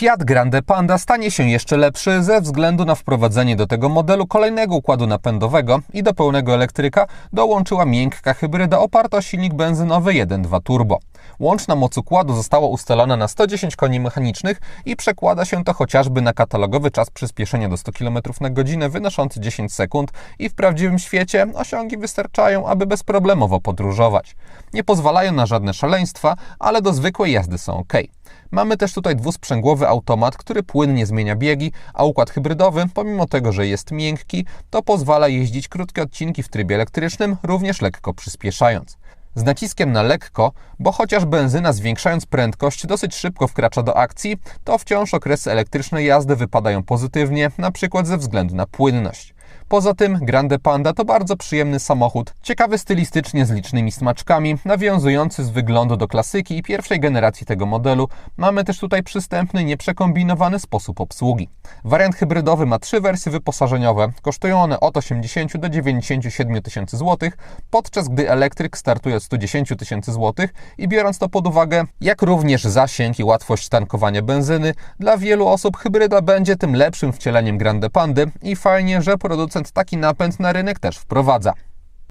Fiat Grande Panda stanie się jeszcze lepszy ze względu na wprowadzenie do tego modelu kolejnego układu napędowego i do pełnego elektryka dołączyła miękka hybryda oparta o silnik benzynowy 1.2 turbo. Łączna moc układu została ustalona na 110 koni mechanicznych i przekłada się to chociażby na katalogowy czas przyspieszenia do 100 km na godzinę wynoszący 10 sekund i w prawdziwym świecie osiągi wystarczają, aby bezproblemowo podróżować. Nie pozwalają na żadne szaleństwa, ale do zwykłej jazdy są ok. Mamy też tutaj dwusprzęgłowy automat, który płynnie zmienia biegi, a układ hybrydowy, pomimo tego, że jest miękki, to pozwala jeździć krótkie odcinki w trybie elektrycznym, również lekko przyspieszając. Z naciskiem na lekko, bo chociaż benzyna zwiększając prędkość dosyć szybko wkracza do akcji, to wciąż okresy elektrycznej jazdy wypadają pozytywnie, na przykład ze względu na płynność. Poza tym Grande Panda to bardzo przyjemny samochód, ciekawy stylistycznie z licznymi smaczkami, nawiązujący z wyglądu do klasyki i pierwszej generacji tego modelu. Mamy też tutaj przystępny, nieprzekombinowany sposób obsługi. Wariant hybrydowy ma trzy wersje wyposażeniowe. Kosztują one od 80 do 97 tysięcy złotych, podczas gdy elektryk startuje od 110 tysięcy złotych i biorąc to pod uwagę, jak również zasięg i łatwość tankowania benzyny, dla wielu osób hybryda będzie tym lepszym wcieleniem Grande Pandy i fajnie, że producent taki napęd na rynek też wprowadza.